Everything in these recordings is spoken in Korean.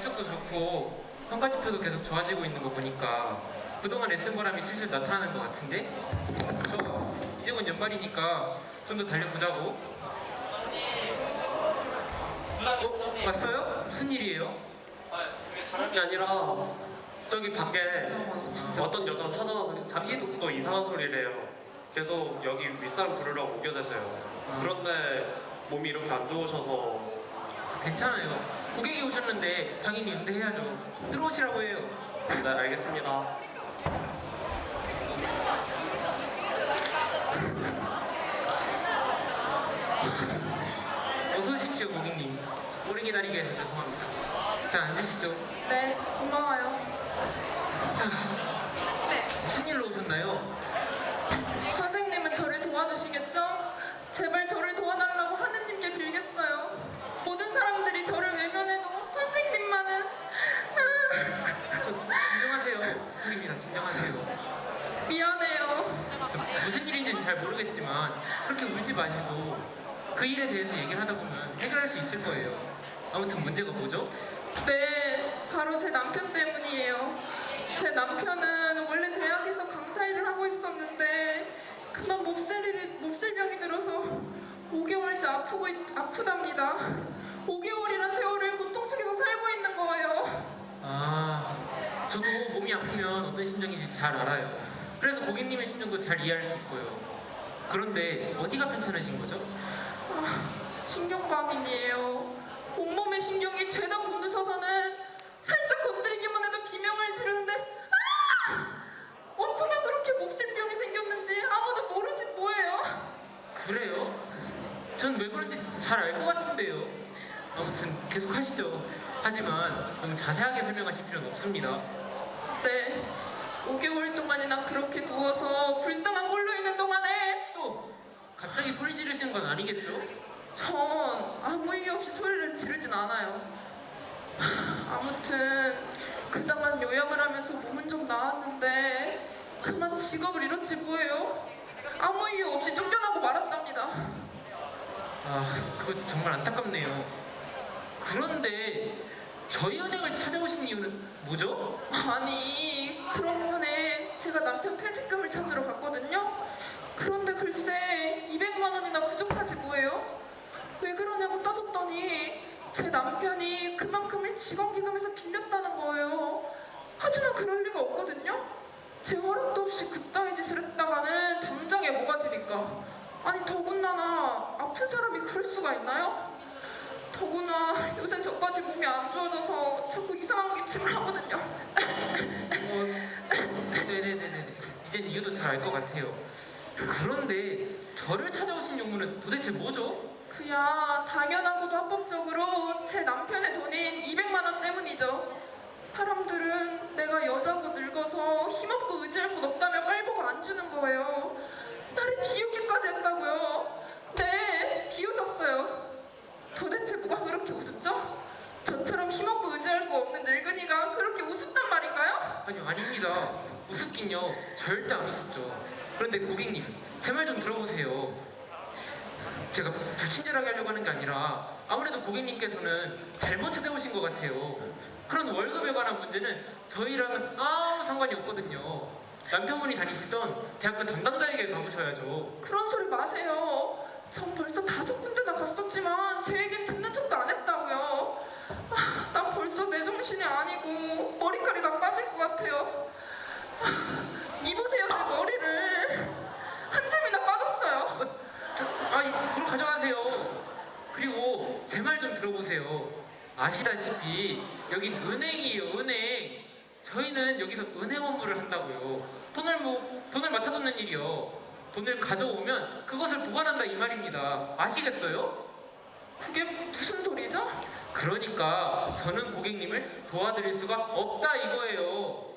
실적도 좋고 성과지표도 계속 좋아지고 있는 거 보니까 그동안 애쓴 보람이 슬슬 나타나는 것 같은데? 그래서 이제 곧 연말이니까 좀 더 달려보자고 어? 봤어요? 무슨 일이에요? 다름이 아니라 저기 밖에 어떤 여자가 찾아와서 자기도 또 이상한 소리를 해요. 계속 여기 윗사람 부르려고 오게 되세요. 그런데 몸이 이렇게 안 좋으셔서 괜찮아요 고객이 오셨는데 당연히 응대해야죠 들어오시라고 해요 네 알겠습니다. 어서 오십시오 고객님 오래 기다리게 해서 죄송합니다 자 앉으시죠 네, 고마워요. 자 무슨 일로 오셨나요? 잘 모르겠지만 그렇게 울지 마시고 그 일에 대해서 얘기를 하다 보면 해결할 수 있을 거예요. 아무튼 문제가 뭐죠? 네, 바로 제 남편 때문이에요. 제 남편은 원래 대학에서 강사 일을 하고 있었는데 그만 몹쓸 일이 몹쓸 병이 들어서 5개월째 아프고 있- 아프답니다. 5개월이란 세월을 고통 속에서 살고 있는 거예요. 아, 저도 몸이 아프면 어떤 심정인지 잘 알아요. 그래서 고객님의 심정도 잘 이해할 수 있고요. 그런데 어디가 편찮으신 거죠? 아, 신경과민이에요. 온몸의 신경이 죄다 곤두서서는 살짝 건드리기만 해도 비명을 지르는데 아! 어쩌다 그렇게 몹쓸 병이 생겼는지 아무도 모르지 뭐예요. 그래요? 전 왜 그런지 잘 알 것 같은데요. 아무튼 계속 하시죠. 하지만 너무 자세하게 설명하실 필요는 없습니다. 네, 5개월 동안이나 그렇게 누워서 불쌍한 갑자기 소리 지르시는 건 아니겠죠? 전 아무 이유 없이 소리를 지르진 않아요. 하, 아무튼 그동안 요양을 하면서 몸은 좀 나았는데 그만 직업을 잃었지 뭐예요. 아무 이유 없이 쫓겨나고 말았답니다. 아, 그거 정말 안타깝네요. 그런데 저희 은행을 찾아오신 이유는 뭐죠? 아니 그런 번에 제가 남편 퇴직금을 찾으러 갔거든요. 그런데 글쎄 200만 원이나 부족하지 뭐예요? 왜 그러냐고 따졌더니 제 남편이 그만큼을 직원기금에서 빌렸다는 거예요. 하지만 그럴 리가 없거든요. 제 허락도 없이 그따위 짓을 했다가는 당장에 뭐가 지니까. 아니 더군다나 아픈 사람이 그럴 수가 있나요? 더구나 요새 저까지 몸이 안 좋아져서 자꾸 이상한 기침을 하거든요. 어, 네네네네. 이젠 이유도 잘 알 것 같아요. 그런데 저를 찾아오신 용무는 도대체 뭐죠? 그야 당연하고도 합법적으로 제 남편의 돈인 200만 원 때문이죠. 사람들은 내가 여자고 늙어서 힘없고 의지할 곳 없다며 빨보고 안 주는 거예요. 나를 비웃기까지 했다고요. 네, 비웃었어요. 도대체 뭐가 그렇게 우습죠? 저처럼 힘없고 의지할 거 없는 늙은이가 그렇게 우습단 말인가요? 아니요, 아닙니다. 우습긴요. 절대 안 우습죠. 그런데 고객님, 제 말 좀 들어보세요. 제가 불친절하게 하려고 하는 게 아니라 아무래도 고객님께서는 잘못 찾아오신 것 같아요. 그런 월급에 관한 문제는 저희랑은 아무 상관이 없거든요. 남편분이 다니시던 대학교 담당자에게 가보셔야죠. 그런 소리 마세요. 전 벌써 다섯 군데나 갔었지만 제 얘기 듣는 척도 안 했다고요. 아, 난 벌써 내 정신이 아니고 머리카락이 다 빠질 것 같아요. 아, 이보세요 제머리를 한 점이나 빠졌어요. 저, 아니, 도로 가져가세요. 그리고 제 말 좀 들어보세요. 아시다시피 여긴 은행이에요, 은행. 저희는 여기서 은행 업무를 한다고요. 돈을 뭐 돈을 맡아두는 일이요. 돈을 가져오면 그것을 보관한다 이 말입니다. 아시겠어요? 그게 무슨 소리죠? 그러니까 저는 고객님을 도와드릴 수가 없다 이거예요.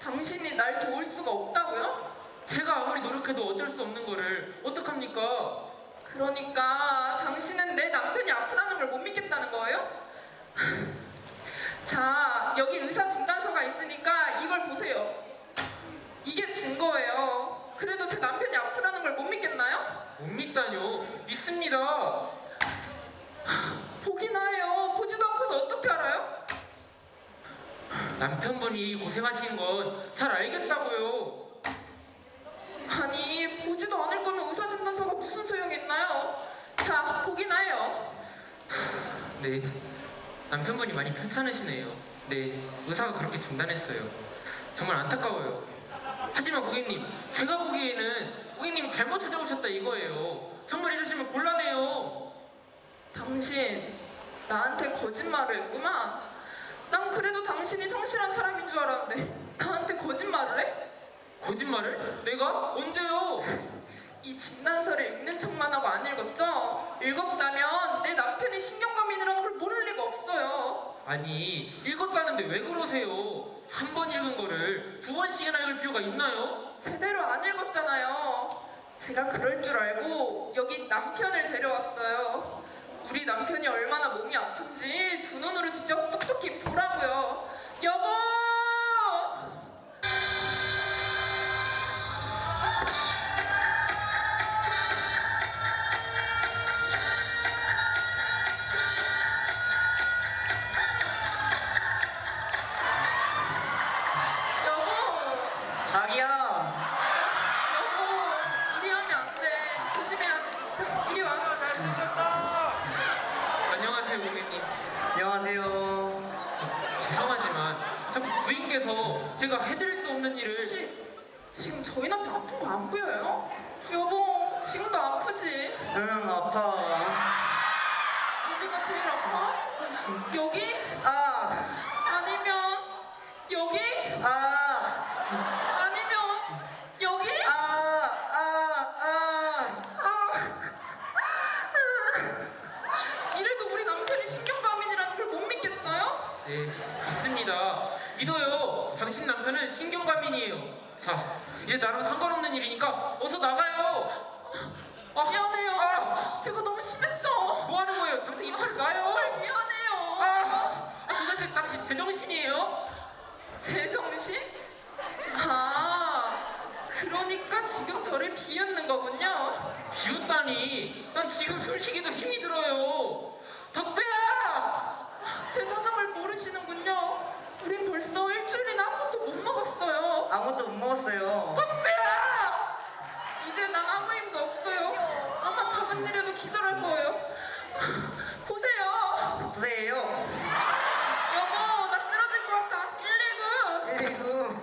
당신이 날 도울 수가 없다고요? 제가 아무리 노력해도 어쩔 수 없는 거를 어떡합니까? 그러니까 당신은 내 남편이 아프다는 걸 못 믿겠다는 거예요? 자, 여기 의사 진단서가 있으니까 이걸 보세요. 이게 증거예요. 그래도 제 남편이 아프다는 걸 못 믿겠나요? 못 믿다뇨? 믿습니다. 보기나 해요. 보지도 않고서 어떻게 남편분이 고생하신 건잘 알겠다고요. 아니 보지도 않을 거면 의사 진단서가 무슨 소용이 있나요? 자 보기나 해요. 네, 남편분이 많이 편찮으시네요. 네, 의사가 그렇게 진단했어요. 정말 안타까워요. 하지만 고객님, 제가 보기에는 고객님이 잘못 찾아오셨다 이거예요. 정말 이러시면 곤란해요. 당신 나한테 거짓말을 했구만. 난 그래도 당신이 성실한 사람인 줄 알았는데 나한테 거짓말을 해? 거짓말을? 내가? 언제요? 이 진단서를 읽는 척만 하고 안 읽었죠? 읽었다면 내 남편이 신경과민이라는 걸 모를 리가 없어요. 아니, 읽었다는데 왜 그러세요? 한 번 읽은 거를 두 번씩이나 읽을 필요가 있나요? 제대로 안 읽었잖아요. 제가 그럴 줄 알고 여기 남편을 데려왔어요. 우리 남편이 얼마나 몸이 아픈지 두 눈으로 직접 똑똑히 보라고요. 여보! 자기야 여보! 무리하면 안 돼. 조심해야지. 자, 이리 와. 안녕하세요, 고객님. 안녕하세요 죄송하지만 자꾸 부인께서 제가 해드릴 수 없는 일을 혹시 지금 저희 남편 아픈 거 안 보여요? 여보, 지금도 아프지? 응 아파 어디가 제일 아파? 여기? 아 아니면 여기? 아, 아니면 여기? 아, 아, 아. 아. 이래도 우리 남편이 신경과민이라는 걸 못 믿겠어요? 네, 있습니다. 믿어요. 당신 남편은 신경과민이에요. 자, 이제 나랑 상관없는 일이니까 어서 나가요. 아, 미안해요. 아, 제가 너무 심했죠? 뭐 하는 거예요? 당장 이빨 나요. 정말 미안해요. 아, 아, 도대체 당신 제정신이에요? 제 정신? 아, 그러니까 지금 저를 비웃는 거군요. 비웃다니. 난 지금 숨쉬기도 힘이 들어요. 덕배야! 제 사정을 모르시는군요. 우린 벌써 일주일이나 아무것도 못 먹었어요. 아무것도 못 먹었어요 덕배야! 이제 난 아무 힘도 없어요. 아마 작은 일에도 기절할 거예요. 보세요. 보세요 여보, 나 쓰러질 것 같아. 119.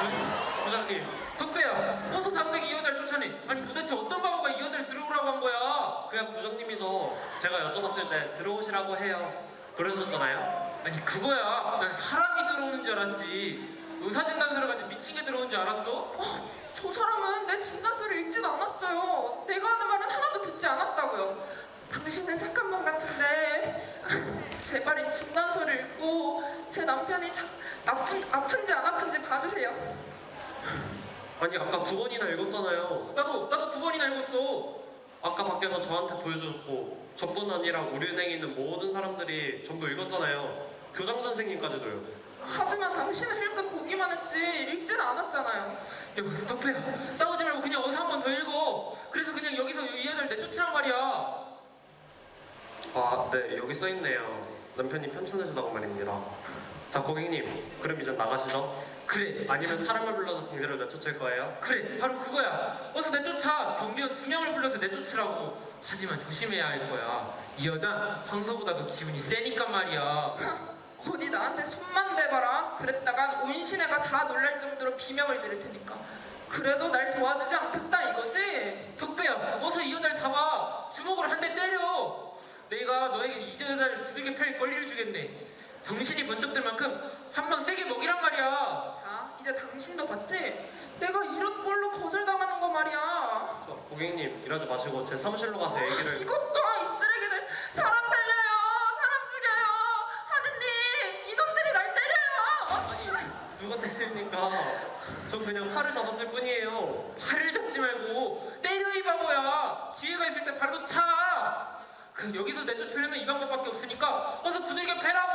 119 부장님 덕배야, 어서 당장 이 여자를 쫓아내. 아니 도대체 어떤 바보가 이 여자를 들어오라고 한 거야? 그냥 부장님이서 제가 여쭤봤을 때 들어오시라고 해요 그러셨잖아요 아니 그거야. 난 사람이 들어오는 줄 알았지. 의사 진단서를 가지고 미치게 들어온 줄 알았어? 어, 저 사람은 내 진단서를 읽지도 않았어요. 내가 하는 말은 하나도 듣지 않았다고요. 당신은 착한 분 같은데 제발 이 진단서를 읽고 제 남편이 자, 아픈, 아픈지 안 아픈지 봐주세요. 아니 아까 두 번이나 읽었잖아요 나도 나도 두 번이나 읽었어. 아까 밖에서 저한테 보여줬고 저뿐 아니라 우리 은행에 있는 모든 사람들이 전부 읽었잖아요 교장 선생님까지도요 하지만 당신은 일단 보기만 했지 읽지는 않았잖아요. 야, 덕배야, 싸우지 말고 그냥 어서 한 번 더 읽어. 그래서 그냥 여기서 이 여자를 내쫓으란 말이야. 아, 네, 여기 써 있네요. 남편이 편찮으시다고 말입니다. 자, 고객님, 그럼 이제 나가시죠. 그래, 아니면 사람을 불러서 강제로 내쫓을 거예요. 그래, 바로 그거야. 어서 내쫓아. 경비원 두 명을 불러서 내쫓으라고. 하지만 조심해야 할 거야. 이 여자 황소보다도 기분이 세니까 말이야. 어디 나한테 손만 대봐라. 그랬다간 온 시내가 다 놀랄 정도로 비명을 지를 테니까. 그래도 날 도와주지 않겠다 이거지? 덕배야, 어서 이 여자를 잡아. 주먹으로 한 대 때려. 내가 너에게 이 여자를 두들겨 팰 권리를 주겠네. 정신이 번쩍 들 만큼 한방 세게 먹이란 말이야. 자, 이제 당신도 봤지? 내가 이런 걸로 거절당하는 거 말이야. 저, 고객님, 이러지 마시고 제 사무실로 가서 얘기를. 이것도 그냥 팔을 잡았을 뿐이에요. 팔을 잡지 말고 때려 이 바보야. 기회가 있을 때 바로 차. 그 여기서 내쫓으려면 이 방법밖에 없으니까 어서 두들겨 패라고.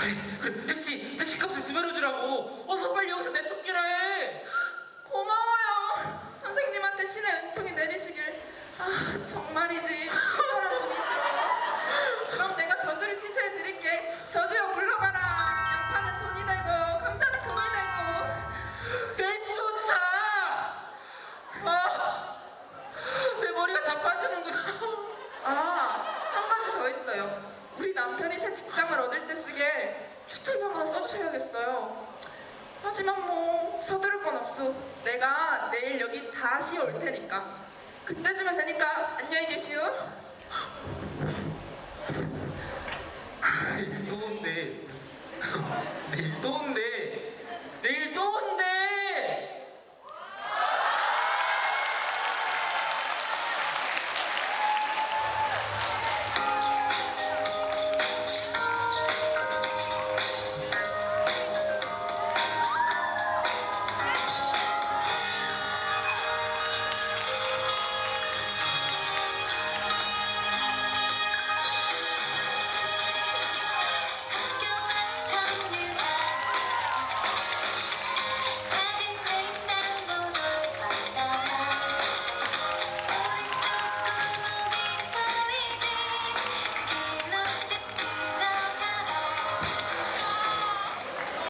그, 그 택시 택시 값을 두 배로 주라고. 어서 빨리 새 직장을 얻을 때 쓰게 추천서만 써주셔야겠어요. 하지만 뭐 서두를 건 없어. 내가 내일 여기 다시 올 테니까. 그때쯤에 되니까 안녕히 계시오. 아이, 또 온대. 네, 또 온대.